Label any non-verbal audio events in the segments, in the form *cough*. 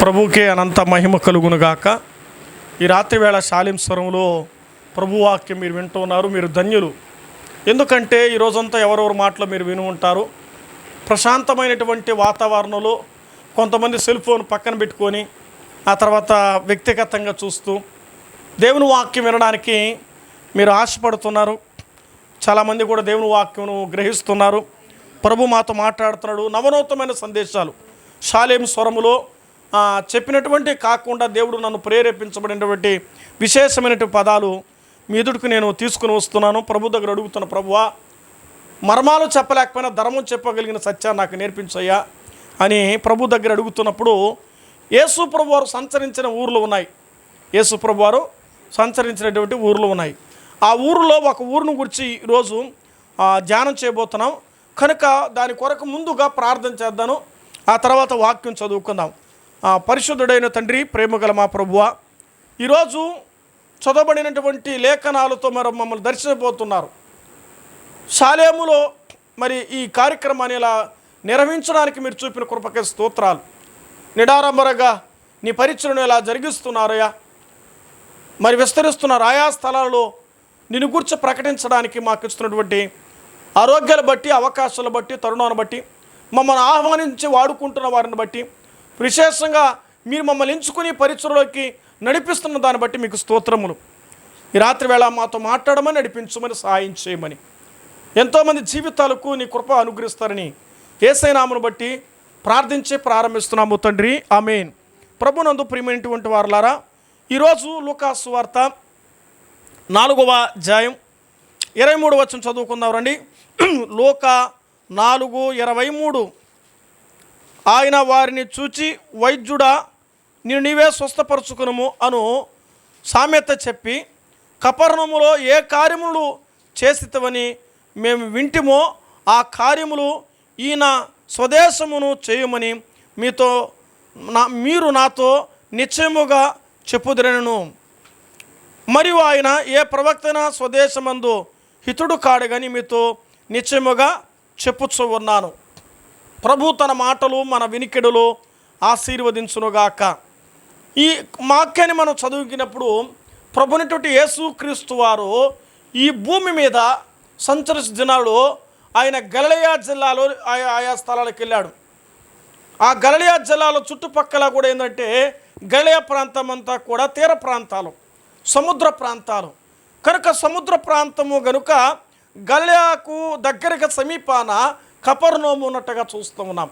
ప్రభుకే అనంత మహిమ కలుగునుగాక. ఈ రాత్రి వేళ స్వరంలో ప్రభు వాక్యం మీరు వింటూ ఉన్నారు మీరు ధన్యులు. ఎందుకంటే ఈ రోజంతా ఎవరెవరు మాటలు మీరు విని ఉంటారు. ప్రశాంతమైనటువంటి వాతావరణంలో కొంతమంది సెల్ ఫోన్ పక్కన పెట్టుకొని ఆ తర్వాత వ్యక్తిగతంగా చూస్తూ దేవుని వాక్యం వినడానికి మీరు ఆశపడుతున్నారు. చాలామంది కూడా దేవుని వాక్యం గ్రహిస్తున్నారు. ప్రభు మాతో మాట్లాడుతున్నాడు. నవనూతమైన సందేశాలు. షాలేం స్వరములో చెప్పినటువంటి కాకుండా దేవుడు నన్ను ప్రేరేపించబడినటువంటి విశేషమైనటువంటి పదాలు మీ ఎదుటికి నేను తీసుకుని వస్తున్నాను. ప్రభు దగ్గర అడుగుతున్న ప్రభువా మర్మాలు చెప్పలేకపోయినా ధర్మం చెప్పగలిగిన సత్యాన్ని నాకు నేర్పించయ్యా అని ప్రభు దగ్గర అడుగుతున్నప్పుడు యేసు ప్రభు వారు సంచరించిన ఊర్లు ఉన్నాయి. యేసు ప్రభు వారు సంచరించినటువంటి ఊర్లు ఉన్నాయి. ఆ ఊరిలో ఒక ఊరిని గురించి ఈరోజు ధ్యానం చేయబోతున్నాం. కనుక దాని కొరకు ముందుగా ప్రార్థన చేద్దాను. ఆ తర్వాత వాక్యం చదువుకుందాం. పరిశుద్ధుడైన తండ్రి ప్రేమగల మా ప్రభువ ఈరోజు చదవబడినటువంటి లేఖనాలతో మరి మమ్మల్ని దర్శించబోతున్నారు. శాలేములో మరి ఈ కార్యక్రమాన్ని ఇలా నిర్వహించడానికి మీరు చూపిన కృపకే స్తోత్రాలు. నిడారంబరగా నీ పరీక్షలను ఇలా జరిగిస్తున్నారయ్యా? మరి విస్తరిస్తున్నారు ఆయా స్థలాల్లో నిన్ను గురించి ప్రకటించడానికి మాకు ఇస్తున్నటువంటి ఆరోగ్యాలు బట్టి అవకాశాలు బట్టి తరుణాన్ని బట్టి మమ్మల్ని ఆహ్వానించి వాడుకుంటున్న వారిని బట్టి విశేషంగా మీరు మమ్మల్ని ఎంచుకుని పరిచయలోకి నడిపిస్తున్న దాన్ని బట్టి మీకు స్తోత్రములు. ఈ రాత్రి వేళ మాతో మాట్లాడమని నడిపించమని సహాయం చేయమని. ఎంతోమంది జీవితాలకు నీ కృప అనుగ్రహిస్తారని ఏసైనామను బట్టి ప్రార్థించి ప్రారంభిస్తున్నాము తండ్రి. ఆమెన్. ప్రభునందు ప్రియమైనటువంటి వారులారా ఈరోజు లూకాసు వార్త నాలుగవ అధ్యాయం ఇరవై మూడు వచ్చిన చదువుకుందాం రండి. *clears throat* లోక నాలుగు ఇరవై మూడు. ఆయన వారిని చూచి వైద్యుడా నేను నీవే స్వస్థపరచుకునుము అను సామెత చెప్పి కపర్ణములో ఏ కార్యములు చేసితవని మేము వింటిమో ఆ కార్యములు ఈయన స్వదేశమును చేయమని మీతో నా మీరు నాతో నిశ్చయముగా చెప్పుదిరను మరియు ఆయన ఏ ప్రవక్తన స్వదేశమందు హితుడు కాడగని మీతో నిశ్చయముగా చెప్పుచూ ఉన్నాను. ప్రభు తన మాటలు మన వినికిడులో ఆశీర్వదించునుగాక. ఈ వాక్యాన్ని మనం చదువుకినప్పుడు ప్రభునిటువంటి యేసుక్రీస్తు వారు ఈ భూమి మీద సంచరిస్తున్న దినాల్లో ఆయన గలలియా జిల్లాలో ఆయా ఆయా స్థలాలకు వెళ్ళాడు. ఆ గలలియా జిల్లాలో చుట్టుపక్కల కూడా ఏంటంటే గలయా ప్రాంతం అంతా కూడా తీర ప్రాంతాలు సముద్ర ప్రాంతాలు. కనుక సముద్ర ప్రాంతము గనుక గలయాకు దగ్గరగా సమీపాన కపర్నోము ఉన్నట్టుగా చూస్తూ ఉన్నాం.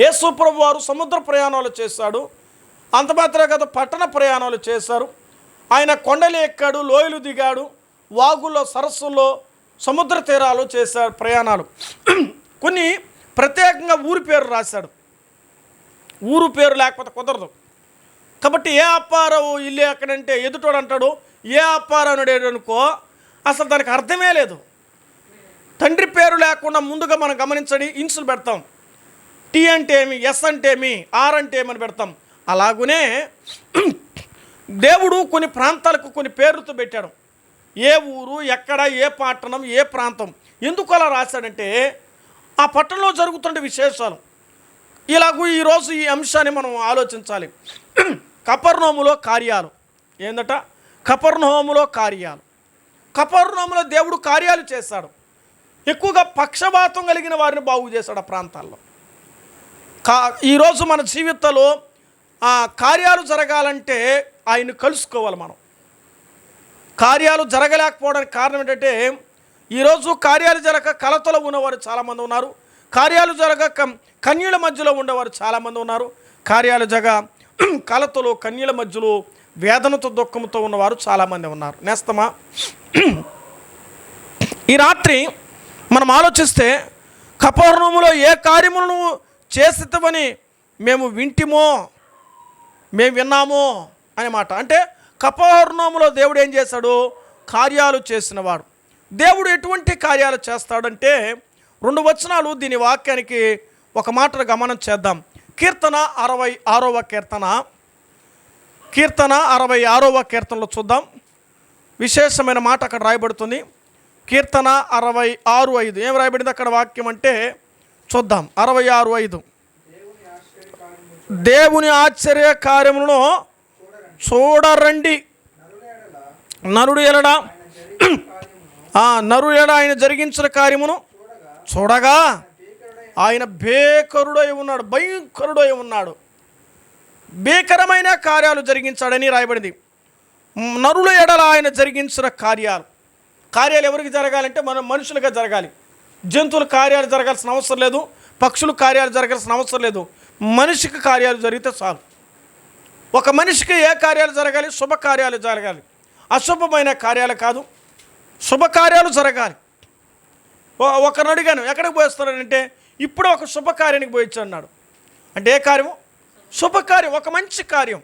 యేసుప్రభు వారు సముద్ర ప్రయాణాలు చేశాడు. అంత మాత్రమే పట్టణ ప్రయాణాలు చేశారు. ఆయన కొండలు ఎక్కాడు లోయలు దిగాడు వాగుల్లో సరస్సుల్లో సముద్ర తీరాలు చేశాడు ప్రయాణాలు. కొన్ని ప్రత్యేకంగా ఊరి పేరు రాశాడు. ఊరు పేరు లేకపోతే కుదరదు. కాబట్టి ఏ అప్పారావు ఇల్లు ఎక్కడంటే ఎదుటోడు అంటాడు ఏ అప్పారావు అనుకో అసలు దానికి అర్థమే లేదు. తండ్రి పేరు లేకుండా ముందుగా మనం గమనించండి ఇన్సులు పెడతాం. టీ అంటే ఏమి? ఎస్ అంటే ఏమి? ఆర్ అంటే ఏమని పెడతాం. అలాగునే *clears throat* దేవుడు కొన్ని ప్రాంతాలకు కొన్ని పేర్లతో పెట్టాడు. ఏ ఊరు ఎక్కడ ఏ పట్టణం ఏ ప్రాంతం. ఎందుకు అలా రాశాడంటే ఆ పట్టణంలో జరుగుతుండే విశేషాలు. ఇలాగూ ఈరోజు ఈ అంశాన్ని మనం ఆలోచించాలి. *clears throat* కపర్నోములో కార్యాలు. ఏందట? కపర్ణోములో కార్యాలు. కపర్ణోములో దేవుడు కార్యాలు చేశాడు. ఎక్కువగా పక్షపాతం కలిగిన వారిని బాగు చేశాడు ఆ ప్రాంతాల్లో. కా ఈరోజు మన జీవితంలో ఆ కార్యాలు జరగాలంటే ఆయన్ని కలుసుకోవాలి మనం. కార్యాలు జరగలేకపోవడానికి కారణం ఏంటంటే ఈరోజు కార్యాలు జరగక కలతలో ఉన్నవారు చాలామంది ఉన్నారు. కార్యాలు జరగక కన్యల మధ్యలో ఉండేవారు చాలామంది ఉన్నారు. కార్యాలు జగ *clears throat* కలతలో కన్యల మధ్యలో వేదనతో దుఃఖంతో ఉన్నవారు చాలామంది ఉన్నారు. నేస్తమా? *clears throat* ఈ రాత్రి మనం ఆలోచిస్తే కపర్ణములో ఏ కార్యములను చేసితవని మేము వింటిమో మేము విన్నామో అనే మాట. అంటే కపర్ణములో దేవుడు ఏం చేశాడు? కార్యాలు చేసినవాడు. దేవుడు ఎటువంటి కార్యాలు చేస్తాడంటే రెండు వచనాలు దీని వాక్యానికి ఒక మాట గమనం చేద్దాం. కీర్తన అరవై ఆరవ కీర్తన. కీర్తన అరవై ఆరవ కీర్తనలో చూద్దాం. విశేషమైన మాట అక్కడ రాయబడుతుంది. కీర్తన అరవై ఆరు ఐదు. ఏం రాయబడింది అక్కడ వాక్యం అంటే చూద్దాం. అరవై ఆరు ఐదు. దేవుని ఆశ్చర్య కార్యములను చూడరండి. నరుడు ఎలడా? ఆ నరుడు ఎడ ఆయన జరిగించిన కార్యమును చూడగా ఆయన భేకరుడై ఉన్నాడు భయంకరుడై ఉన్నాడు. భీకరమైన కార్యాలు జరిగించాడని రాయబడింది. నరుల ఎడల ఆయన జరిగించిన కార్యాలు. కార్యాలు ఎవరికి జరగాలంటే మనం మనుషులుగా జరగాలి. జంతువుల కార్యాలు జరగాల్సిన అవసరం లేదు. పక్షులు కార్యాలు జరగాల్సిన అవసరం లేదు. మనిషికి కార్యాలు జరిగితే చాలు. ఒక మనిషికి ఏ కార్యాలు జరగాలి? శుభకార్యాలు జరగాలి. అశుభమైన కార్యాలు కాదు. శుభకార్యాలు జరగాలి. ఒకరిని అడిగాను ఎక్కడికి పోయిస్తున్నాడంటే ఇప్పుడు ఒక శుభకార్యానికి పోయిచ్చు అన్నాడు అంటే ఏ కార్యము? శుభకార్యం ఒక మంచి కార్యం.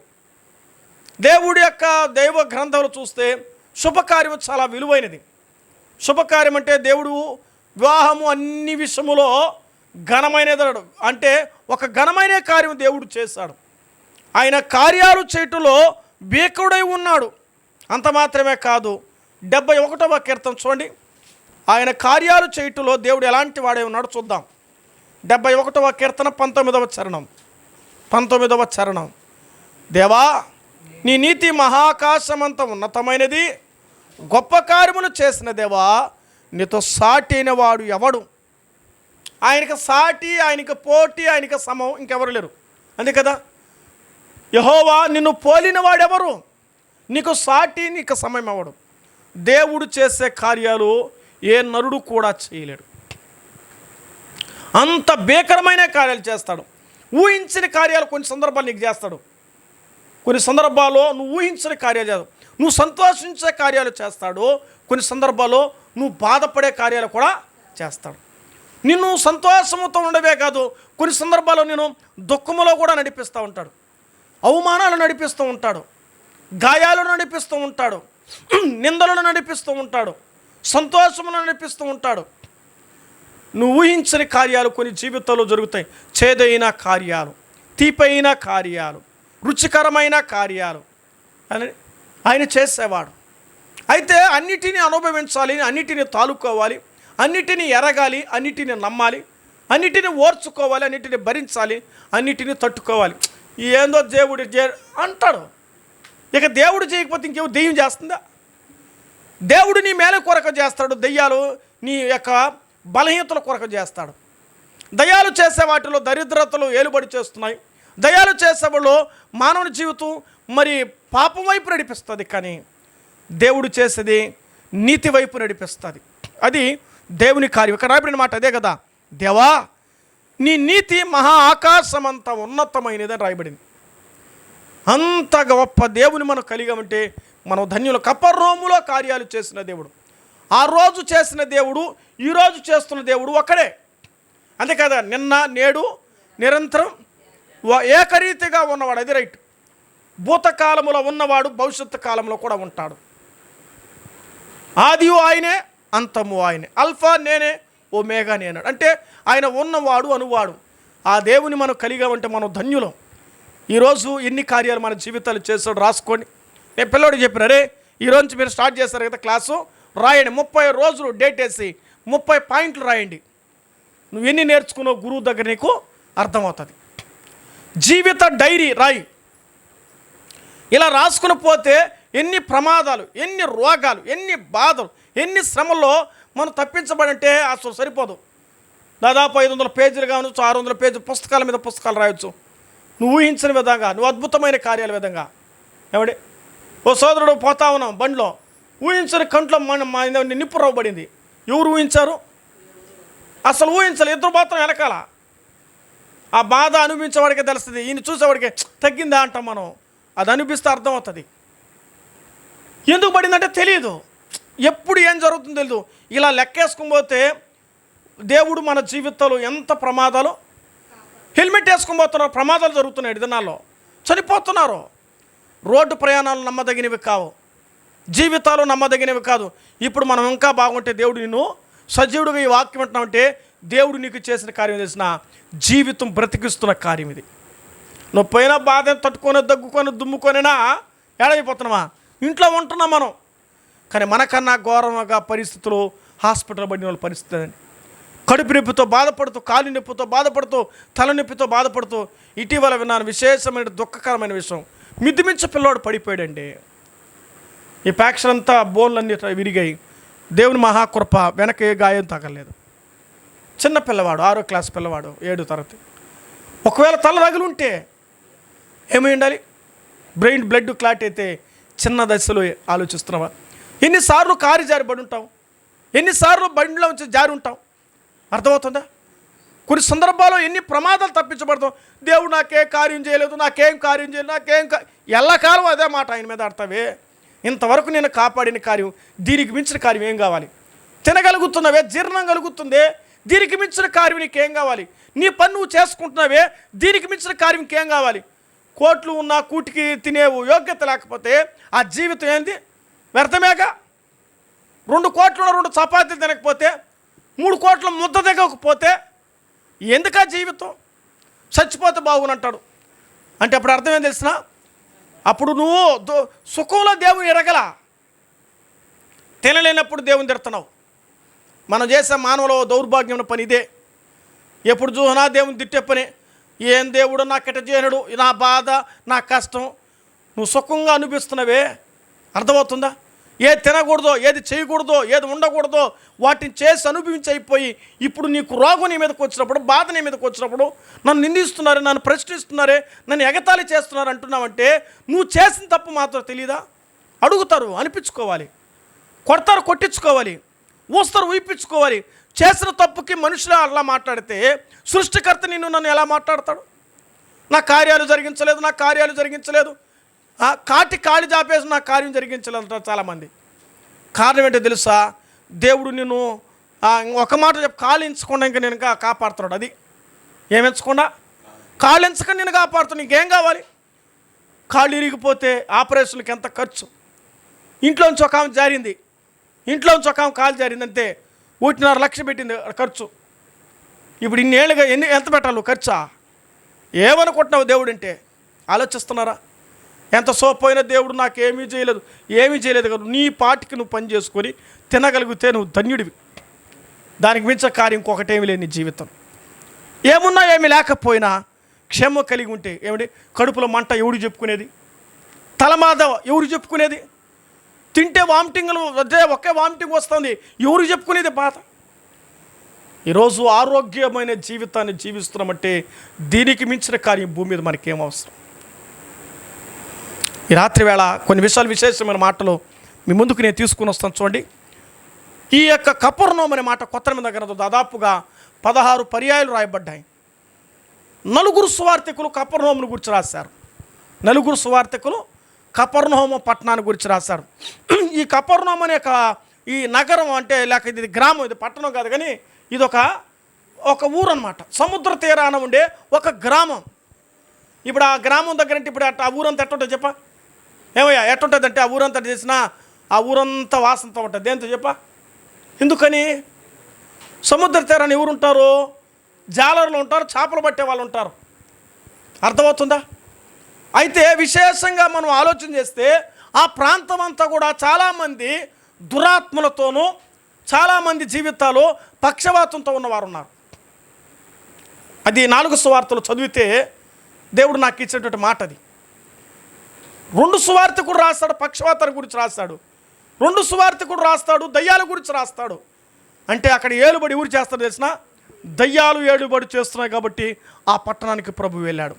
దేవుడి యొక్క దైవ గ్రంథాలు చూస్తే శుభకార్యం చాలా విలువైనది. శుభకార్యం అంటే దేవుడు వివాహము అన్ని విషయములో ఘనమైనదడు అంటే ఒక ఘనమైన కార్యం దేవుడు చేశాడు. ఆయన కార్యాలు చేయటంలో బీకుడై ఉన్నాడు. అంత మాత్రమే కాదు డెబ్బై ఒకటవ కీర్తన చూడండి. ఆయన కార్యాలు చేయటంలో దేవుడు ఎలాంటి వాడే ఉన్నాడో చూద్దాం. డెబ్బై ఒకటవ కీర్తన పంతొమ్మిదవ చరణం. పంతొమ్మిదవ చరణం. దేవా నీ నీతి మహాకాశమంత ఉన్నతమైనది. గొప్ప కార్యములు చేసిన దేవా నీతో సాటి అయిన వాడు ఎవడు? ఆయనకి సాటి ఆయనకి పోటీ ఆయనకి సమం ఇంకెవరు లేరు. అంతే కదా? యహోవా నిన్ను పోలిన వాడెవరు? నీకు సాటి నీకు సమయం ఎవడు? దేవుడు చేసే కార్యాలు ఏ నరుడు కూడా చేయలేడు. అంత భీకరమైన కార్యాలు చేస్తాడు. ఊహించిన కార్యాలు కొన్ని సందర్భాలు నీకు చేస్తాడు. కొన్ని సందర్భాల్లో నువ్వు ఊహించిన కార్యాలు చేస్తావు. నువ్వు సంతోషించే కార్యాలు చేస్తాడు కొన్ని సందర్భాల్లో నువ్వు బాధపడే కార్యాలు కూడా చేస్తాడు. నిన్ను సంతోషముతో ఉండవే కాదు కొన్ని సందర్భాల్లో నేను దుఃఖములో కూడా నడిపిస్తూ ఉంటాడు. అవమానాలు నడిపిస్తూ ఉంటాడు. గాయాలను నడిపిస్తూ ఉంటాడు. నిందలను నడిపిస్తూ ఉంటాడు. సంతోషమును నడిపిస్తూ ఉంటాడు. నువ్వు ఊహించని కార్యాలు కొన్ని జీవితంలో జరుగుతాయి. చేదైన కార్యాలు తీపైన కార్యాలు రుచికరమైన కార్యాలు. అని ఆయన చేసేవాడు. అయితే అన్నిటినీ అనుభవించాలి అన్నిటినీ తాలుకోవాలి అన్నిటినీ ఎరగాలి అన్నిటినీ నమ్మాలి అన్నిటినీ ఓర్చుకోవాలి అన్నిటినీ భరించాలి అన్నిటినీ తట్టుకోవాలి. ఏందో దేవుడు చే అంటాడు. ఇక దేవుడు చేయకపోతే ఇంకేమో దెయ్యం చేస్తుందా? దేవుడు నీ మేల కొరకు చేస్తాడు దెయ్యాలు నీ యొక్క బలహీనతల కొరకు చేస్తాడు. దయ్యాలు చేసే వాటిలో దరిద్రతలు ఏలుబడి చేస్తున్నాయి. దయాలు చేసేవాళ్ళు మానవుని జీవితం మరి పాపం వైపు నడిపిస్తుంది కానీ దేవుడు చేసేది నీతి వైపు నడిపిస్తుంది. అది దేవుని కార్యం. ఇక్కడ రాబడిన మాట అదే కదా. దేవా నీ నీతి మహా ఆకాశమంత ఉన్నతమైనదని రాయబడింది. అంత గొప్ప దేవుని మనం కలిగామంటే మనం ధన్యులు. కపర్రోములో కార్యాలు చేసిన దేవుడు. ఆ రోజు చేసిన దేవుడు ఈరోజు చేస్తున్న దేవుడు ఒక్కడే. అంతే కదా. నిన్న నేడు నిరంతరం ఏకరీతిగా ఉన్నవాడు అది రైట్ భూతకాలములో ఉన్నవాడు భవిష్యత్తు కాలంలో కూడా ఉంటాడు. ఆదియు ఆయనే అంతము ఆయనే. అల్ఫా నేనే ఓ మేఘా నేనాడు అంటే ఆయన ఉన్నవాడు అనువాడు. ఆ దేవుని మనం కలిగా ఉంటే మనం ధన్యులం. ఈరోజు ఎన్ని కార్యాలు మన జీవితాలు చేస్తాడు రాసుకోండి. నేను పిల్లోడు చెప్పిన రే ఈరోజు మీరు స్టార్ట్ చేస్తారు కదా క్లాసు? రాయండి. ముప్పై రోజులు డేట్ వేసి ముప్పై పాయింట్లు రాయండి. నువ్వు ఎన్ని నేర్చుకున్నావు గురువు దగ్గర నీకు అర్థమవుతుంది. జీవిత డైరీ రాయి. ఇలా రాసుకుని పోతే ఎన్ని ప్రమాదాలు ఎన్ని రోగాలు ఎన్ని బాధలు ఎన్ని శ్రమల్లో మనం తప్పించబడంటే అసలు సరిపోదు. దాదాపు ఐదు వందల పేజీలు కావచ్చు ఆరు వందల పేజీ పుస్తకాల మీద పుస్తకాలు రాయొచ్చు. నువ్వు ఊహించిన విధంగా నువ్వు అద్భుతమైన కార్యాల విధంగా. ఏమండి? ఓ సోదరుడు పోతా ఉన్నాం బండిలో. ఊహించని కంట్లో మన మా నిప్పు రవ్వబడింది ఎవరు ఊహించారు? అసలు ఊహించలే ఇద్దరు మాత్రం వెనకాల. ఆ బాధ అనుభవించేవాడికే తెలుస్తుంది ఈయన చూసేవాడికి తగ్గిందా అంటాం మనం. అది అనిపిస్తే అర్థమవుతుంది. ఎందుకు పడిందంటే తెలియదు ఎప్పుడు ఏం జరుగుతుందో తెలియదు ఇలా లెక్కేసుకునిపోతే దేవుడు మన జీవితంలో ఎంత ప్రమాదాలు హెల్మెట్ వేసుకొని పోతున్నారు ప్రమాదాలు జరుగుతున్నాయి దినాల్లో. చనిపోతున్నారు. రోడ్డు ప్రయాణాలు నమ్మదగినవి కావు. జీవితాలు నమ్మదగినవి కాదు. ఇప్పుడు మనం ఇంకా బాగుంటే దేవుడు నిన్ను సజీవుడిగా ఈ వాక్యం వింటున్నామంటే దేవుడు నీకు చేసిన కార్యం తెలిసిన జీవితం బ్రతికిస్తున్న కార్యం ఇది. నువ్వు పోయినా బాధ తట్టుకొని దగ్గుకొని దుమ్ముకొనినా ఏడైపోతున్నామా ఇంట్లో ఉంటున్నాం మనం. కానీ మనకన్నా ఘోరంగా పరిస్థితులు హాస్పిటల్ పడిన వాళ్ళ పరిస్థితి అని కడుపు నొప్పితో బాధపడుతూ కాలు నొప్పితో బాధపడుతూ తలనొప్పితో బాధపడుతూ ఇటీవల విన్నాను విశేషమైన దుఃఖకరమైన విషయం. మిద్దిమించ పిల్లోడు పడిపోయాడండి. ఈ ప్యాక్షన్ అంతా బోన్లన్నీ విరిగాయి. దేవుని మహాకృప వెనక ఏ గాయం తగలేదు చిన్న పిల్లవాడు ఆరో క్లాస్ పిల్లవాడు ఏడు తరగతి. ఒకవేళ తల రగులు ఉంటే ఏమై ఉండాలి? బ్రెయిన్ బ్లడ్ క్లాట్ అయితే చిన్న దశలో ఆలోచిస్తున్నావా? ఎన్నిసార్లు కారు జారి పడి ఉంటాం ఎన్నిసార్లు బండిలో ఉంచి జారి ఉంటాం అర్థమవుతుందా? కొన్ని సందర్భాల్లో ఎన్ని ప్రమాదాలు తప్పించబడతాం దేవుడు నాకే కార్యం చేయలేదు నాకేం కార్యం చేయలేదు నాకేం ఎల్లకాలం అదే మాట ఆయన మీద ఆడతావే. ఇంతవరకు నేను కాపాడిన కార్యం దీనికి మించిన కార్యం ఏం కావాలి? తినగలుగుతున్నవే జీర్ణం కలుగుతుందే దీనికి మించిన కార్యం నీకేం కావాలి? నీ పని నువ్వు చేసుకుంటున్నావే దీనికి మించిన కార్యం ఇంకేం కావాలి? కోట్లు ఉన్న కూటికి తినేవు యోగ్యత లేకపోతే ఆ జీవితం ఏంది? వ్యర్థమేగా? రెండు కోట్ల రెండు చపాతీలు తినకపోతే మూడు కోట్ల ముద్ద దిగకపోతే ఎందుకా జీవితం? చచ్చిపోతే బాగునంటాడు అంటే అప్పుడు అర్థం ఏం తెలిసిన? అప్పుడు నువ్వు సుఖంలో దేవుని ఎరగల. తినలేనప్పుడు దేవుని తిడుతున్నావు. మనం చేసే మానవుల దౌర్భాగ్యం పని ఇదే. ఎప్పుడు చూసినా దేవుని తిట్టే పని. ఏం దేవుడు నా చేయనుడు నా బాధ నా కష్టం. నువ్వు సుఖంగా అనిపిస్తున్నవే. అర్థమవుతుందా? ఏది తినకూడదో ఏది చేయకూడదో ఏది ఉండకూడదో వాటిని చేసి అనుభవించి అయిపోయి ఇప్పుడు నీకు రోగం నీ మీదకి వచ్చినప్పుడు బాధ నీ మీదకి వచ్చినప్పుడు నన్ను నిందిస్తున్నారే నన్ను ప్రశ్నిస్తున్నారే నన్ను ఎగతాళి చేస్తున్నారు అంటున్నావంటే నువ్వు చేసిన తప్పు మాత్రం తెలీదా? అడుగుతారు అనిపించుకోవాలి. కొడతారు కొట్టించుకోవాలి. ఊస్తారు ఊపించుకోవాలి చేసిన తప్పుకి మనుషులు అలా మాట్లాడితే సృష్టికర్త నిన్ను నన్ను ఎలా మాట్లాడతాడు? నా కార్యాలు జరిగించలేదు నా కార్యాలు జరిగించలేదు. కాటి కాళి జాపేసి నా కార్యం జరిగించలేదు అంటారు చాలామంది. కారణం ఏంటో తెలుసా? దేవుడు నిన్ను ఒక మాట చెప్పి కాలు ఇంకా నేను కాపాడుతున్నాడు. అది ఏమించకుండా? కాళ్ళు నేను కాపాడుతున్నా నీకేం కావాలి? కాళ్ళు ఇరిగిపోతే ఆపరేషన్కి ఎంత ఖర్చు? ఇంట్లోంచి ఒక ఆమె జారింది. ఇంట్లో ఒక కాలు జారిందంటే ఒకటిన్నర లక్ష పెట్టింది ఖర్చు. ఇప్పుడు ఇన్నేళ్ళుగా ఎన్ని ఎంత పెట్టాలి ఖర్చా? ఏమనుకుంటున్నావు దేవుడు అంటే? ఆలోచిస్తున్నారా? ఎంత సోపోయిన దేవుడు నాకు ఏమీ చేయలేదు ఏమీ చేయలేదు కదా. నీ పాటికి నువ్వు పని చేసుకొని తినగలిగితే నువ్వు ధన్యుడివి. దానికి మించ కార్యం ఇంకొకటేమి లేని నీ జీవితం. ఏమున్నా ఏమి లేకపోయినా క్షమ కలిగి ఉంటే ఏమిటి? కడుపులో మంట ఎవడు చెప్పుకునేది? తలమాద ఎవరు చెప్పుకునేది? తింటే వామిటింగ్లు అదే ఒకే వామిటింగ్ వస్తుంది. ఎవరు చెప్పుకునేది బాధ? ఈరోజు ఆరోగ్యమైన జీవితాన్ని జీవిస్తున్నామంటే దీనికి మించిన కార్యం భూమి మీద మనకేం అవసరం? ఈ రాత్రి వేళ కొన్ని విషయాలు విశేషమైన మాటలు మీ ముందుకు నేను తీసుకుని వస్తాను చూడండి. ఈ యొక్క కపర్ణం అనే మాట కొత్త మీద గ్రంథం దాదాపుగా పదహారు పర్యాయాలు రాయబడ్డాయి. నలుగురు సువార్థికులు కపర్ణోమును గురించి రాశారు. నలుగురు సువార్థికులు కపర్ణహోమ పట్టణాన్ని గురించి రాశారు. ఈ కపర్ణహోమ అనే ఒక ఈ నగరం అంటే లేక ఇది గ్రామం ఇది పట్టణం కాదు కానీ ఇది ఒక ఒక ఊరు అనమాట సముద్ర తీరాన ఉండే ఒక గ్రామం. ఇప్పుడు ఆ గ్రామం దగ్గర అంటే ఇప్పుడు అట్ట ఆ ఊరంతా ఎట్టుంటుంది చెప్ప? ఏమయ్యా ఎట్టుంటుంది అంటే ఆ ఊరంతా చేసినా ఆ ఊరంతా వాసనతో ఉంటుంది. దేంతో చెప్ప? ఎందుకని? సముద్ర తీరాన్ని ఎవరుంటారు? జాలర్లు ఉంటారు చేపలు పట్టే వాళ్ళు ఉంటారు. అర్థమవుతుందా? అయితే విశేషంగా మనం ఆలోచన చేస్తే ఆ ప్రాంతం అంతా కూడా చాలామంది దురాత్మలతోనూ చాలామంది జీవితాలు పక్షవాతంతో ఉన్నవారు ఉన్నారు అది నాలుగు సువార్తలు చదివితే దేవుడు నాకు ఇచ్చినటువంటి మాట అది. రెండు సువార్తకుడు రాస్తాడు పక్షవాతాల గురించి రాస్తాడు. రెండు సువార్తకుడు రాస్తాడు దయ్యాల గురించి రాస్తాడు. అంటే అక్కడ ఏలుబడి ఊరు చేస్తాడు తెలిసిన దయ్యాలు ఏలుబడి చేస్తున్నాయి కాబట్టి ఆ పట్టణానికి ప్రభు వెళ్ళాడు.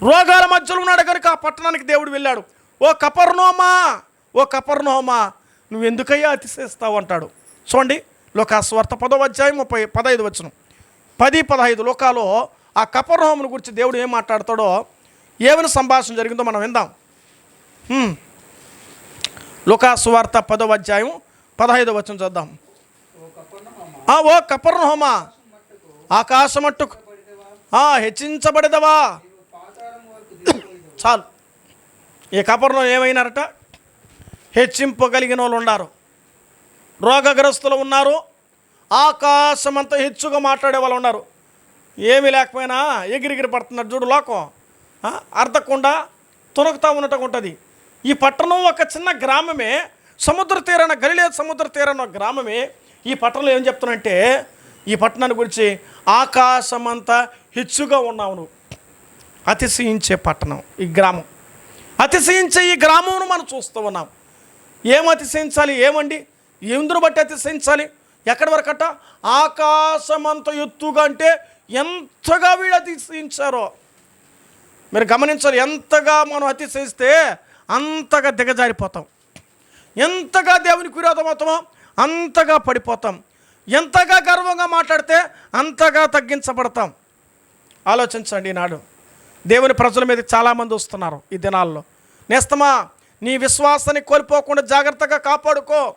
రోగాల మధ్యలో ఉన్నాడు కనుక ఆ పట్టణానికి దేవుడు వెళ్ళాడు. ఓ కపర్నోమా ఓ కపర్నోమా నువ్వు ఎందుకయ్యా అతిశయిస్తావు? అంటాడు. చూడండి లోకాస్వార్థ పదో అధ్యాయం ముప్పై పదహైదు వచ్చును పది పదహైదు లోకాలో ఆ కపర్నోమును గురించి దేవుడు ఏం మాట్లాడతాడో ఏమైనా సంభాషణ జరిగిందో మనం విందాం. లోకాస్వార్థ పదో అధ్యాయం పదహైదు వచ్చిన చూద్దాం. ఓ కపర్నహోమా ఆకాశమట్టుకు హెచ్చించబడదవా చాలు. ఈ కపర్లో ఏమైనారట? హెచ్చింపగలిగిన వాళ్ళు ఉన్నారు. రోగగ్రస్తులు ఉన్నారు. ఆకాశమంతా హెచ్చుగా మాట్లాడే వాళ్ళు ఉన్నారు. ఏమీ లేకపోయినా ఎగిరిగిరి పడుతున్నారు చూడు లోకం. అర్థకుండా తొనకుతా ఉన్నట్టుగా ఉంటుంది. ఈ పట్టణం ఒక చిన్న గ్రామమే. సముద్ర తీరాన గలిలే సముద్ర తీరాన ఒక గ్రామమే. ఈ పట్టణంలో ఏం చెప్తున్నంటే ఈ పట్టణాన్ని గురించి ఆకాశమంతా హెచ్చుగా ఉన్నావు నువ్వు అతిశయించే పట్టణం ఈ గ్రామం. అతిశయించే ఈ గ్రామమును మనం చూస్తూ ఉన్నాం. ఏం అతిశయించాలి? ఏమండి? ఎందును బట్టి అతిశయించాలి? ఎక్కడి వరకట? ఆకాశమంత ఎత్తుగా అంటే ఎంతగా వీళ్ళు అతిశయించారో. మీరు గమనించాలి ఎంతగా మనం అతిశయిస్తే అంతగా దిగజారిపోతాం. ఎంతగా దేవునికి విరోధం అవుతామో అంతగా పడిపోతాం. ఎంతగా గర్వంగా మాట్లాడితే అంతగా తగ్గించబడతాం. ఆలోచించండి ఈనాడు. దేవుని ప్రజల మీద చాలామంది వస్తున్నారు ఈ దినాల్లో. నేస్తమా నీ విశ్వాసాన్ని కోల్పోకుండా జాగ్రత్తగా కాపాడుకో.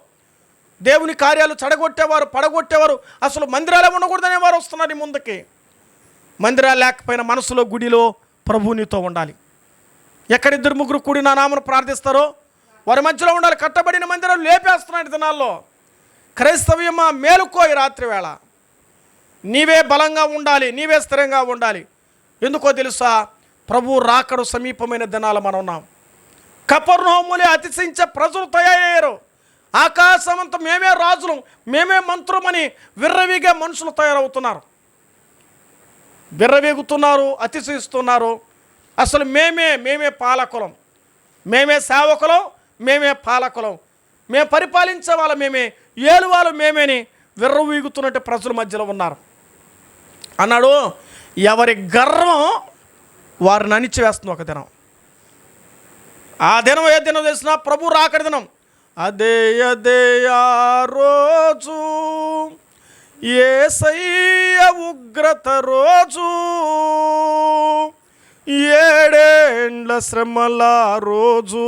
దేవుని కార్యాలు చెడగొట్టేవారు పడగొట్టేవారు అసలు మందిరాలే ఉండకూడదనే వారు వస్తున్నారు నీ ముందుకి. మందిరాలు లేకపోయినా మనసులో గుడిలో ప్రభువు నీతో ఉండాలి. ఎక్కడ ఇద్దరు ముగ్గురు కూడి నా నామను ప్రార్థిస్తారో వారి మధ్యలో ఉండాలి. కట్టబడిన మందిరాలు లేపేస్తున్నాడు ఈ దినాల్లో. క్రైస్తవ్యమా మేలుకో ఈ రాత్రి వేళ. నీవే బలంగా ఉండాలి నీవే స్థిరంగా ఉండాలి. ఎందుకో తెలుసా? ప్రభు రాకడు సమీపమైన దినాలు మనం ఉన్నాం. కపర్ణోములే అతిశయించే ప్రజలు తయారయ్యారు. ఆకాశమంతా మేమే రాజులు మేమే మంత్రమని విర్రవిగే మనుషులు తయారవుతున్నారు. విర్రవీగుతున్నారు అతిశయిస్తున్నారు. అసలు మేమే మేమే పాలకులం. మేమే సేవకులం మేమే పాలకులం. మేము పరిపాలించే వాళ్ళం మేమే ఏలు వాళ్ళు మేమేని విర్రవీగుతున్నట్టు ప్రజల మధ్యలో ఉన్నారు. అన్నాడు ఎవరి గర్వం వారిని అణిచివేస్తుంది ఒక దినం. ఆ దినం ఏ దినం తెలిసినా ప్రభు రాకడి దినం. అదే అదే ఆ రోజు ఏసయ్య ఉగ్రత రోజు ఏడేండ్ల శ్రమల రోజు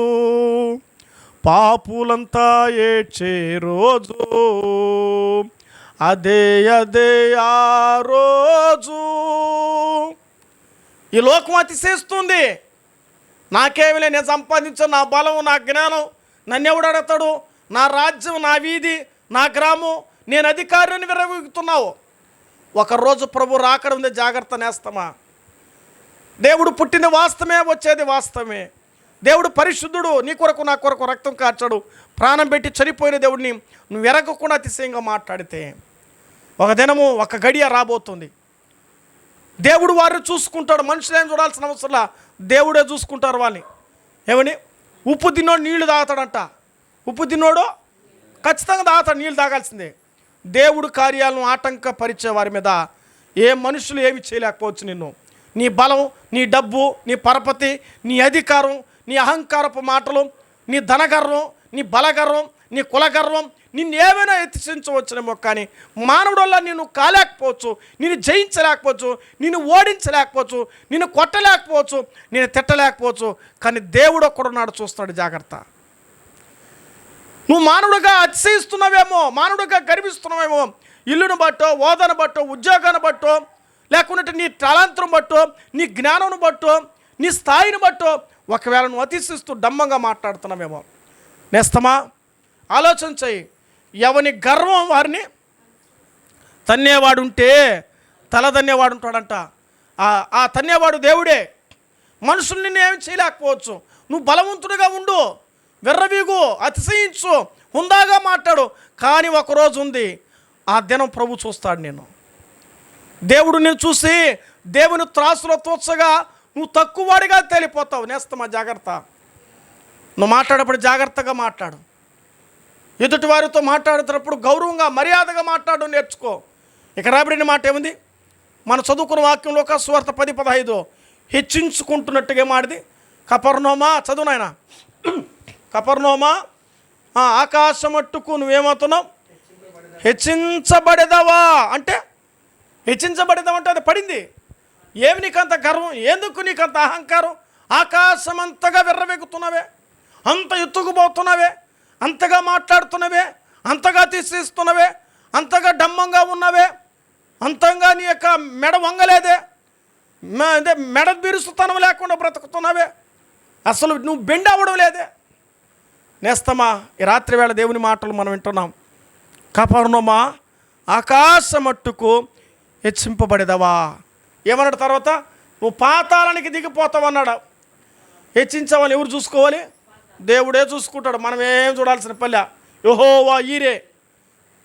పాపులంతా ఏడ్చే రోజు అదే అదే ఆ రోజు ఈ లోకం అతిశయిస్తుంది. నాకేమిలే నేను సంపాదించాను నా బలం నా జ్ఞానం నన్ను ఎవడు అడతాడు నా రాజ్యం నా వీధి నా గ్రామం నేను అధికారిని విరవీగుతున్నావు ఒకరోజు ప్రభు రాకడ ఉంది జాగ్రత్త నేస్తమా? దేవుడు పుట్టింది వాస్తవమే వచ్చేది వాస్తవమే. దేవుడు పరిశుద్ధుడు నీ కొరకు నా కొరకు రక్తం కార్చాడు. ప్రాణం పెట్టి చనిపోయిన దేవుడిని నువ్వు ఎరగకుండా అతిశయంగా మాట్లాడితే. ఒక దినము ఒక గడియ రాబోతుంది. దేవుడు వారిని చూసుకుంటాడు. మనుషులు ఏం చూడాల్సిన అవసరంలా దేవుడే చూసుకుంటారు వాళ్ళని. ఏమని? ఉప్పు తిన్నోడు నీళ్ళు తాగుతాడంట. ఉప్పు తిన్నోడు ఖచ్చితంగా తాగుతాడు నీళ్ళు తాగాల్సిందే. దేవుడు కార్యాలను ఆటంకపరిచే వారి మీద ఏ మనుషులు ఏమి చేయలేకపోవచ్చు నిన్ను. నీ బలం నీ డబ్బు నీ పరపతి నీ అధికారం నీ అహంకారపు మాటలు నీ ధనగర్వం నీ బలగర్వం నీ కులగర్వం నిన్ను ఏమైనా హెచ్చరించవచ్చునేమో కానీ మానవుడు వల్ల కాలేకపోవచ్చు నిన్ను జయించలేకపోవచ్చు నిన్ను ఓడించలేకపోవచ్చు నిన్ను కొట్టలేకపోవచ్చు నేను తిట్టలేకపోవచ్చు కానీ దేవుడు ఒక్కడున్నాడు చూస్తాడు జాగ్రత్త. నువ్వు మానవుడిగా అతిశయిస్తున్నావేమో మానవుడిగా గర్విస్తున్నావేమో ఇల్లును బట్టో హోదాను బట్టో ఉద్యోగాన్ని బట్టో లేకుంటే నీ తలాంతరం బట్టో నీ జ్ఞానం బట్టో నీ స్థాయిని బట్టో ఒకవేళ నువ్వు అతిశిస్తూ డమ్మంగా మాట్లాడుతున్నావేమో. నేస్తమా? ఆలోచన చెయ్యి ఎవని గర్వం వారిని తన్నేవాడు ఉంటే తల తన్నేవాడు ఉంటాడంట ఆ- తన్నేవాడు దేవుడే. మనుషులు నిన్ను ఏమి చేయలేకపోవచ్చు. నువ్వు బలవంతుడిగా ఉండు వెర్రవీగు అతిశయించు హుందాగా మాట్లాడు. కానీ ఒకరోజు ఉంది ఆ దినం ప్రభు చూస్తాడు నేను దేవుడు నేను చూసి దేవుని త్రాసులో తోచగా నువ్వు తక్కువవాడిగా తేలిపోతావు. నేస్తమా జాగ్రత్త. నువ్వు మాట్లాడేప్పుడు జాగ్రత్తగా మాట్లాడు. ఎదుటి వారితో మాట్లాడుతున్నప్పుడు గౌరవంగా మర్యాదగా మాట్లాడడం నేర్చుకో. ఇక రాబడిన మాట ఏముంది? మన చదువుకున్న వాక్యంలో ఒక స్వార్థ పది పదహైదు హెచ్చించుకుంటున్నట్టుగా మాడిది కపర్నోమా చదువు నాయన. కపర్నోమా ఆకాశం ఆకాశమట్టుకు నువ్వేమవుతున్నావు? హెచ్చించబడేదవా? అంటే హెచ్చించబడేదామంటే అది పడింది. ఏమి నీకంత గర్వం? ఎందుకు నీకంత అహంకారం? ఆకాశమంతగా విర్రవెగుతున్నావే. అంత ఎత్తుకుపోతున్నావే. అంతగా మాట్లాడుతున్నవే అంతగా తీసిస్తున్నవే అంతగా డమ్మంగా ఉన్నవే అంతంగా నీ యొక్క మెడ వంగలేదే మ- అదే మెడ బిరుసుతనం లేకుండా బ్రతుకుతున్నావే. అసలు నువ్వు బెండ్ అవ్వడం లేదే. నేస్తమా ఈ రాత్రి వేళ దేవుని మాటలు మనం వింటున్నాం. కపర్ణమా ఆకాశమట్టుకు హెచ్చింపబడేదవా? ఏమన్నాడు తర్వాత? నువ్వు పాతాళానికి దిగిపోతావు అన్నాడు హెచ్చించమని ఎవరు చూసుకోవాలి? దేవుడే చూసుకుంటాడు. మనం ఏం చూడాల్సిన పల్లె? యహోవా ఈరే.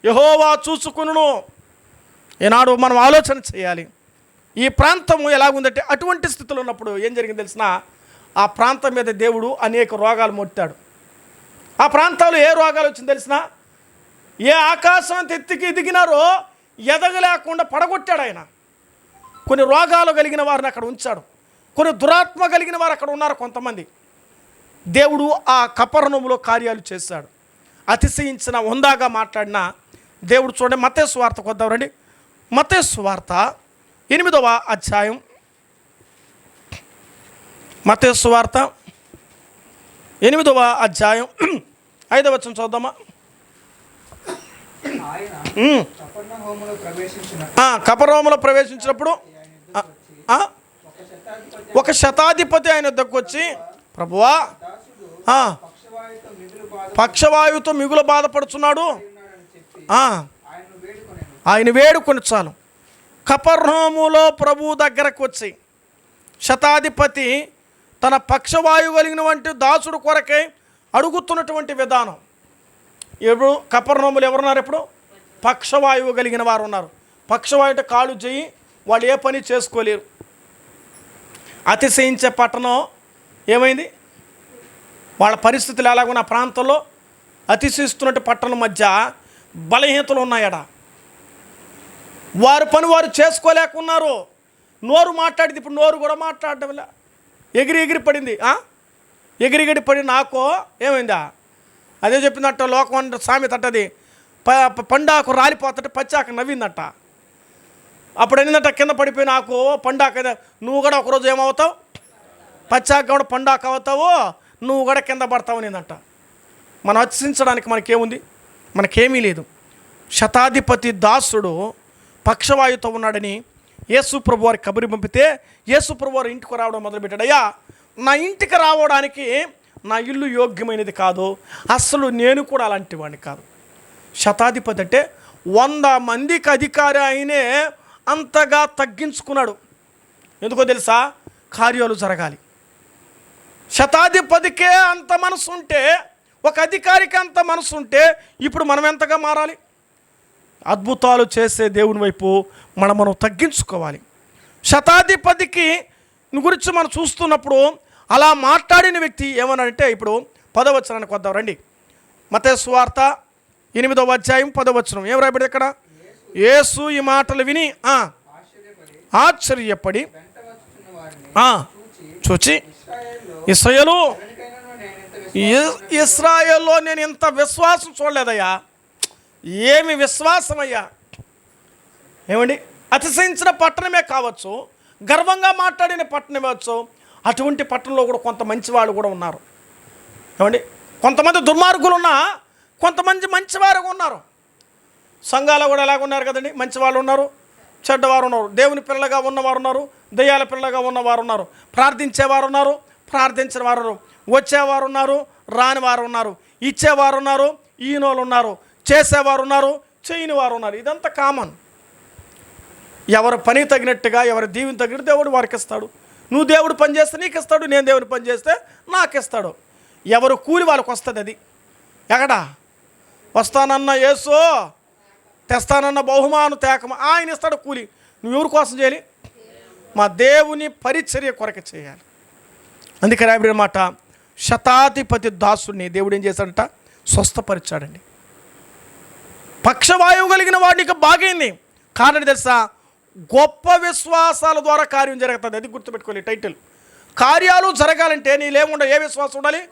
యహోవా చూసుకును ఈనాడు మనం ఆలోచన చేయాలి. ఈ ప్రాంతము ఎలాగుందంటే అటువంటి స్థితిలో ఉన్నప్పుడు ఏం జరిగింది తెలిసిన ఆ ప్రాంతం మీద దేవుడు అనేక రోగాలు మొట్టాడు. ఆ ప్రాంతాలు ఏ రోగాలు వచ్చింది తెలిసిన ఏ ఆకాశం తెత్తికి ఎత్తికి ఎదిగినారో ఎదగలేకుండా పడగొట్టాడు ఆయన. కొన్ని రోగాలు కలిగిన వారిని అక్కడ ఉంచాడు. కొన్ని దురాత్మ కలిగిన వారు అక్కడ ఉన్నారు కొంతమంది. దేవుడు ఆ కపర్ణములో కార్యాలు చేశాడు. అతిశయించిన హుందాగా మాట్లాడిన దేవుడు చూడండి మతేసు వార్తకు వద్దాం రండి. మతేసు వార్త ఎనిమిదవ అధ్యాయం. మతేసు వార్త ఎనిమిదవ అధ్యాయం. ఐదవ వచనం చూద్దామా కపర్ణములో ప్రవేశించినప్పుడు ఒక శతాధిపతి ఆయన వద్దకు వచ్చి ప్రభువా పక్షవాయువుతో మిగులు బాధపడుతున్నాడు ఆయన వేడుకొని చాలు కపర్ణోములో ప్రభు దగ్గరకు వచ్చి శతాధిపతి తన పక్షవాయువు కలిగిన వంటి దాసుడు కొరకై అడుగుతున్నటువంటి విధానం. ఇప్పుడు కపర్ణములు ఎవరున్నారు ఇప్పుడు? పక్షవాయువు కలిగిన వారు ఉన్నారు పక్షవాయుట కాళ్ళు చేయి వాళ్ళు ఏ పని చేసుకోలేరు. అతిశయించే పట్టణం ఏమైంది? వాళ్ళ పరిస్థితులు ఎలాగున్న ప్రాంతంలో అతిశయిస్తున్నట్టు పట్టణం మధ్య బలహీనతలు ఉన్నాయట. వారు పని వారు చేసుకోలేకున్నారు. నోరు మాట్లాడింది ఇప్పుడు నోరు కూడా మాట్లాడటం ఎగిరి ఎగిరి పడింది. ఎగిరిగిరి ఎగిరి ఎగిరి పడి నాకు ఏమైందా? అదే చెప్పిందట లోకం అంటే సామెత అంటది. ప పండాకు రాలిపోతుంటే పచ్చాక నవ్విందట. అప్పుడు ఏంటంట కింద పడిపోయి నాకు పండాక నువ్వు కూడా ఒకరోజు ఏమవుతావు? పచ్చాక కూడా పండాక అవుతావు? నువ్వు కూడా కింద పడతావు నేనంట. మనం హర్షించడానికి మనకేముంది? మనకేమీ లేదు. శతాధిపతి దాసుడు పక్షవాయుతో ఉన్నాడని యేసు ప్రభు కబురి పంపితే యేసు ప్రభు వారు ఇంటికి రావడం మొదలుపెట్టాడు. అయ్యా నా ఇంటికి రావడానికి నా ఇల్లు యోగ్యమైనది కాదు. అసలు నేను కూడా అలాంటి వాడిని కాదు. శతాధిపతి అంటే వంద మందికి అధికారి అయినే అంతగా తగ్గించుకున్నాడు. ఎందుకో తెలుసా? కార్యాలు జరగాలి. శతాధిపతికే అంత మనసు ఉంటే ఒక అధికారికి అంత మనసు ఉంటే ఇప్పుడు మనం ఎంతగా మారాలి? అద్భుతాలు చేసే దేవుని వైపు మనం మనం తగ్గించుకోవాలి. శతాధిపతికి గురించి మనం చూస్తున్నప్పుడు అలా మాట్లాడిన వ్యక్తి ఏమన్నాడంటే ఇప్పుడు పదవచనానికి వద్దాం రండి. మత ఎనిమిదవ అధ్యాయం పదవచనం. ఏం రాయబడి ఇక్కడ యేసు ఈ మాటలు విని ఆశ్చర్యపడి చూచి ఇస్రాయలు ఇస్రాయల్లో నేను ఇంత నేను ఇంత విశ్వాసం చూడలేదయ్యా. ఏమి విశ్వాసం అయ్యా ఏమండి? అతిశయించిన పట్టణమే కావచ్చు గర్వంగా మాట్లాడిన పట్టణమే కావచ్చు అటువంటి పట్టణంలో కూడా కొంత మంచి వాళ్ళు కూడా ఉన్నారు. ఏమండి? కొంతమంది దుర్మార్గులు ఉన్నా కొంతమంది మంచివారు ఉన్నారు. సంఘాలు కూడా ఎలాగ ఉన్నారు కదండి? మంచి వాళ్ళు ఉన్నారు. చెడ్డవారు ఉన్నారు. దేవుని పిల్లలుగా ఉన్నవారు ఉన్నారు. దయ్యాల పిల్లలుగా ఉన్నవారు ఉన్నారు. ప్రార్థించేవారు ఉన్నారు. ప్రార్థించిన వారు వచ్చేవారు ఉన్నారు. రానివారు ఉన్నారు. ఇచ్చేవారు ఉన్నారు. ఈనోళ్ళు ఉన్నారు. చేసేవారు ఉన్నారు. చేయని వారు ఉన్నారు. ఇదంతా కామన్ ఎవరి పని తగినట్టుగా ఎవరి దీవిని తగినట్టు దేవుడు వారికి ఇస్తాడు. నువ్వు దేవుడు పని చేస్తే నీకు ఇస్తాడు నేను దేవుని పని చేస్తే నాకు ఇస్తాడు. ఎవరు కూలి వాళ్ళకి వస్తుంది అది. ఎక్కడా? వస్తానన్న యేసు. తెస్తానన్న బహుమాను తేకమ? ఆయన ఇస్తాడు కూలి. నువ్వు ఎవరి కోసం చేయాలి? మా దేవుని పరిచర్య కొరకు చేయాలి. అందుకే రాబడి మాట శతాధిపతి దాసుని దేవుడు ఏం చేశాడంట? స్వస్థపరిచాడండి. పక్షవాయువు కలిగిన వాడికి బాగైంది. కారణం తెలుసా? గొప్ప విశ్వాసాల ద్వారా కార్యం జరుగుతుంది. అది గుర్తుపెట్టుకోవాలి టైటిల్. కార్యాలు జరగాలంటే నీళ్ళేముండ ఏ విశ్వాసం ఉండాలి?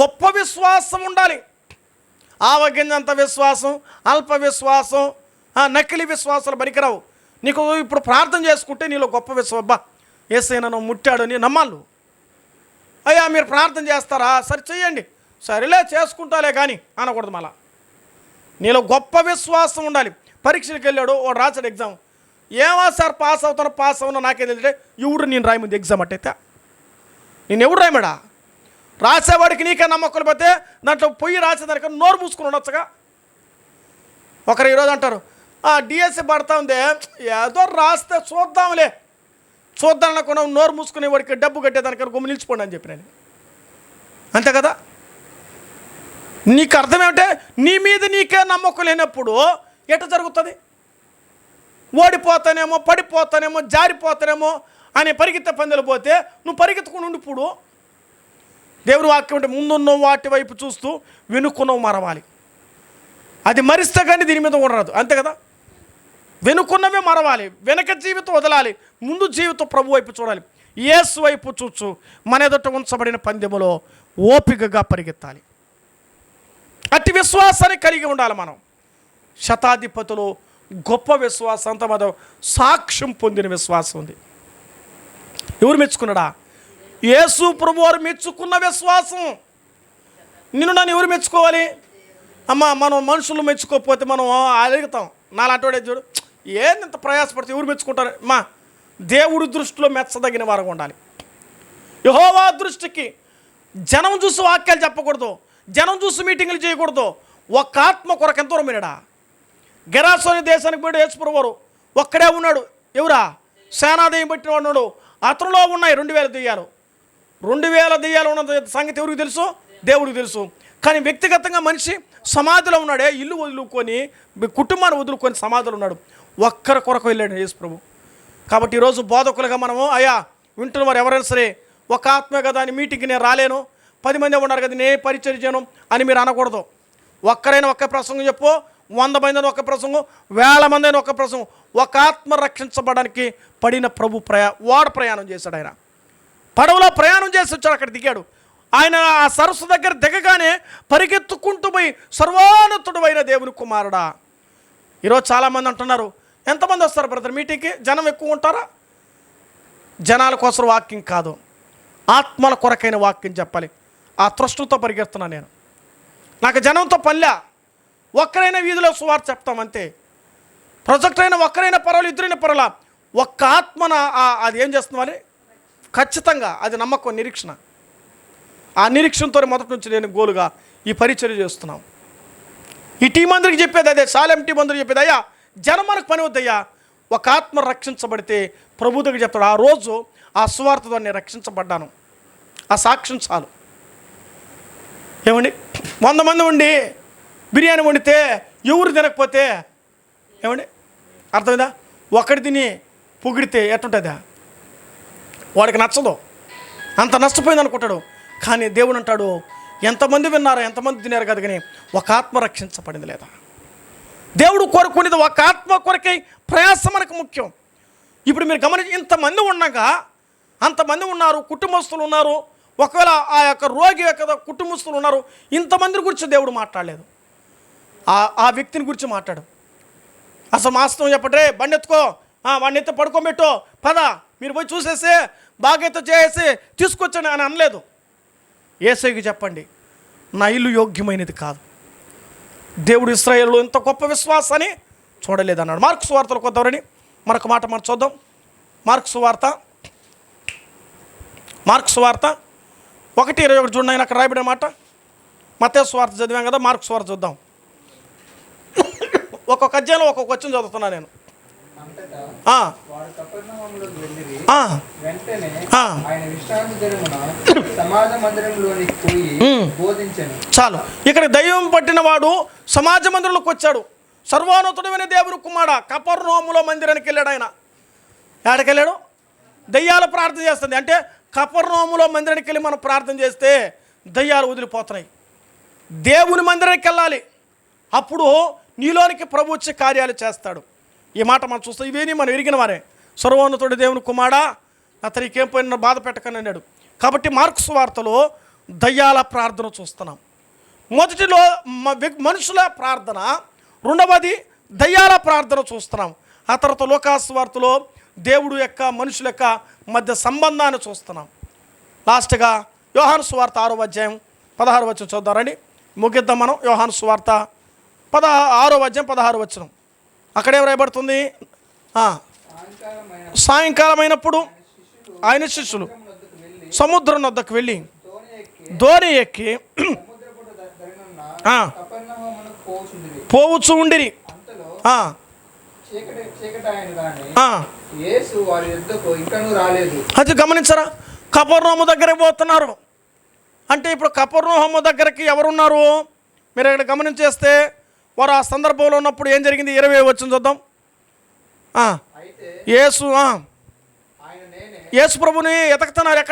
గొప్ప విశ్వాసం ఉండాలి. ఆవగింజంత విశ్వాసం అల్ప విశ్వాసం నకిలీ విశ్వాసాలు పనికిరావు. నీకు ఇప్పుడు ప్రార్థన చేసుకుంటే నీలో గొప్ప విశ్వాసం అబ్బా ఏసైనా నన్ను ముట్టాడు అని నమ్మాలి అయ్యా మీరు ప్రార్థన చేస్తారా? సరే చెయ్యండి. సరేలే చేసుకుంటాలే కానీ అనకూడదు మళ్ళా. నీలో గొప్ప విశ్వాసం ఉండాలి. పరీక్షలకు వెళ్ళాడు వాడు రాసాడు ఎగ్జామ్. ఏమో సార్ పాస్ అవుతాను పాస్ అవునా నాకే తెలియదు. ఎవడు నేను రాయముంది ఎగ్జామ్ అట్టయితే? నేను ఎవడు రాయమడా? రాసేవాడికి నీకే నమ్మకం పోతే దాంట్లో పొయ్యి రాసేదానికి నోరు మూసుకుని ఉండొచ్చుగా? ఒకరు ఈరోజు అంటారు ఆ డిఎస్సి పడతా ఉంది ఏదో రాస్తే చూద్దాంలే. చూద్దాం అనుకున్నాం నోరు మూసుకునే వాడికి డబ్బు కట్టేదానికన్నా గుమ్మ నిలిచిపోండి అని చెప్పిన అంతే కదా? నీకు అర్థం నీ మీద నీకే నమ్మకం లేనప్పుడు ఎట జరుగుతుంది? ఓడిపోతానేమో పడిపోతానేమో జారిపోతానేమో అనే పరిగెత్తే పందెలు పోతే నువ్వు పరిగెత్తుకుని ఉండిప్పుడు దేవుని వాక్యం అంటే ముందున్న వాటి వైపు చూస్తూ వెనుక్కున్నవు మరవాలి. అది మరిస్తే కానీ దీని మీద ఉండరాదు అంతే కదా? వెనుకున్నవే మరవాలి. వెనక జీవితం వదలాలి. ముందు జీవితం ప్రభు వైపు చూడాలి. ఏసు వైపు చూచు మన ఎదుట ఉంచబడిన పందెములో ఓపికగా పరిగెత్తాలి. అట్టి విశ్వాసాన్ని కలిగి ఉండాలి మనం. శతాధిపతులు గొప్ప విశ్వాసం అంత సాక్ష్యం పొందిన విశ్వాసం ఉంది. ఎవరు మెచ్చుకున్నాడా? యేసు ప్రభు వారు మెచ్చుకున్న విశ్వాసం. నిన్ను నన్ను ఎవరు మెచ్చుకోవాలి? అమ్మ మనం మనుషులు మెచ్చుకోకపోతే మనం అడుగుతాం. నాలాంటి చూడు. ఏంది ఇంత ప్రయాసపడితే ఎవరు మెచ్చుకుంటారు? మా దేవుడి దృష్టిలో మెచ్చదగిన వారు ఉండాలి. యహోవా దృష్టికి జనం చూసి వాక్యాలు చెప్పకూడదు. జనం చూసి మీటింగ్లు చేయకూడదు. ఒక్క ఆత్మ కొరకు ఎంత దూరం వినడా గెరాసోని దేశానికి పోయి యేసుప్రభువారు ఒక్కడే ఉన్నాడు. ఎవరా? సేనాదయం పెట్టిన ఉన్నాడు. అతనిలో ఉన్నాయి రెండు వేల దెయ్యాలు. రెండు వేల దెయ్యాలు ఉన్న సంగతి ఎవరికి తెలుసు? దేవుడికి తెలుసు. కానీ వ్యక్తిగతంగా మనిషి సమాధిలో ఉన్నాడే ఇల్లు వదులుకొని కుటుంబాన్ని వదులుకొని సమాధిలో ఉన్నాడు. ఒక్కరి కొరకు వెళ్ళాడు యేసు ప్రభు. కాబట్టి ఈరోజు బోధకులుగా మనము అయ్యా వింటున్న వారు ఎవరైనా సరే ఒక ఆత్మే కదా అని మీటింగ్కి నేను రాలేను. పది మంది ఉన్నారు కదా నేను పరిచయం చేయను అని మీరు అనకూడదు. ఒక్కరైనా ఒక్క ప్రసంగం చెప్పు వంద మంది ఒక ప్రసంగం వేల మంది ఒక ప్రసంగం. ఒక ఆత్మ రక్షించబడడానికి పడిన ప్రభు ప్రయా వాడ ప్రయాణం చేశాడు ఆయన. పడవలో ప్రయాణం చేసి వచ్చాడు అక్కడ దిగాడు. ఆయన ఆ సరస్సు దగ్గర దిగగానే పరిగెత్తుకుంటూ పోయి సర్వోన్నతుడు అయిన దేవుని కుమారుడా. ఈరోజు చాలామంది అంటున్నారు ఎంతమంది వస్తారు బ్రదర్ మీటింగ్కి? జనం ఎక్కువ ఉంటారా? జనాల కోసం వాక్యం కాదు ఆత్మల కొరకైన వాక్యం చెప్పాలి. ఆ తృష్టుతో పరిగెడుతున్నాను నేను. నాకు జనంతో పల్లె ఒక్కరైనా వీధిలో సువార్త చెప్తాం అంతే. ప్రొజెక్ట్ అయిన ఒక్కరైనా పర్వాలేదు ఇద్దరైనా పర్వాలా? ఒక్క ఆత్మన అది ఏం చేస్తున్నామని ఖచ్చితంగా అది నమ్మకం నిరీక్షణ. ఆ నిరీక్షణతో మొదటి నుంచి నేను గోలుగా ఈ పరిచర్య చేస్తున్నాం. ఈ టీం అందరికి చెప్పేది అదే సాలెం టీం అందరికి చెప్పేది అయ్యా జనం మనకు పని వద్దయ్యా. ఒక ఆత్మ రక్షించబడితే ప్రభు దగ్గర చెప్తాడు ఆ రోజు ఆ సువార్తతో నేను రక్షించబడ్డాను. ఆ సాక్ష్యం చాలు. ఏమండి? వంద మంది ఉండి బిర్యానీ వండితే ఎవరు తినకపోతే ఏమండి? అర్థమైందా? ఒకటి తిని పొగిడితే ఎట్టుంటుందా? వాడికి నచ్చదు. అంత నష్టపోయింది అనుకుంటాడు. కానీ దేవుడు అంటాడు ఎంతమంది విన్నారో ఎంతమంది తినారు కదా కానీ ఒక ఆత్మ రక్షించబడింది లేదా? దేవుడు కోరుకునేది ఒక ఆత్మ కొరకై ప్రయాసం మనకు ముఖ్యం. ఇప్పుడు మీరు గమనించి ఇంతమంది ఉండగా అంతమంది ఉన్నారు కుటుంబస్తులు ఉన్నారు ఒకవేళ ఆ యొక్క రోగి యొక్క కుటుంబస్తులు ఉన్నారు ఇంతమందిని గురించి దేవుడు మాట్లాడలేదు. ఆ ఆ వ్యక్తిని గురించి మాట్లాడు. అసలు మాస్తం చెప్పట్రే బండి ఎత్తుకో. వాడిని ఎత్తి పడుకోబెట్టు. పద. మీరు పోయి చూసేసి బాగైతే చేసి తీసుకొచ్చండి అని అనలేదు. ఏసైకి చెప్పండి నా ఇల్లు యోగ్యమైనది కాదు. దేవుడు ఇస్రాయేల్లో ఇంత గొప్ప విశ్వాసాన్ని చూడలేదన్నాడు. మార్క్స్ వార్తలు కొద్దామని మరొక మాట మనం చూద్దాం. మార్క్స్ వార్త మార్క్స్ వార్త ఒకటి ఇరవై ఒకటి చూడండి ఆయన అక్కడ రాయబడిన మాట. మతే స్వార్థ చదివాం కదా మార్క్స్ వార్త చూద్దాం. ఒక్కొక్క అధ్యాయంలో ఒక్కొక్క వచ్చిన చదువుతున్నాను నేను. చాలు. ఇక్కడ దైవం పట్టిన వాడు సమాజ మందిరంలోకి వచ్చాడు. సర్వానుతుడమైన దేవుని కుమార కపర్నోములో మందిరానికి వెళ్ళాడు ఆయన. ఎక్కడికి వెళ్ళాడు? దయ్యాలు ప్రార్థన చేస్తుంది. అంటే కపర్నోములో మందిరానికి వెళ్ళి మనం ప్రార్థన చేస్తే దయ్యాలు వదిలిపోతున్నాయి. దేవుని మందిరానికి వెళ్ళాలి. అప్పుడు నీలోనికి ప్రభు వచ్చి కార్యాలు చేస్తాడు. ఈ మాట మనం చూస్తాం ఇవేని మనం ఎరిగిన వారే. సర్వోన్నతుడి దేవుని కుమారా అతనికి ఏం పోయిన బాధ పెట్టకని అన్నాడు. కాబట్టి మార్క్స్ వార్తలో దయ్యాల ప్రార్థన చూస్తున్నాం. మొదటిలో మనుషుల ప్రార్థన రెండవది దయ్యాల ప్రార్థన చూస్తున్నాం. ఆ తర్వాత లోకాస్ వార్తలో దేవుడు యొక్క మనుషుల యొక్క మధ్య సంబంధాన్ని చూస్తున్నాం. లాస్ట్గా యోహాను సువార్త ఆరో అధ్యాయం పదహారు వచ్చిన చూద్దారండి ముగిద్దాం మనం యోహాను సువార్త పద ఆరో అధ్యాయం పదహారు వచ్చినాం అక్కడే రాయబడుతుంది సాయంకాలం అయినప్పుడు ఆయన శిష్యులు సముద్రం వద్దకు వెళ్ళి దోణి ఎక్కి పోవచ్చు ఉండిరి. అది గమనించరా? కపర్నోము దగ్గరికి పోతున్నారు. అంటే ఇప్పుడు కపర్ణోహము దగ్గరికి ఎవరున్నారు? మీరు ఇక్కడ గమనించేస్తే వారు ఆ సందర్భంలో ఉన్నప్పుడు ఏం జరిగింది? ఇరవై వచ్చిన చూద్దాం. యేసు యేసు ప్రభుని ఎతకుతున్నారు. ఎక్కడ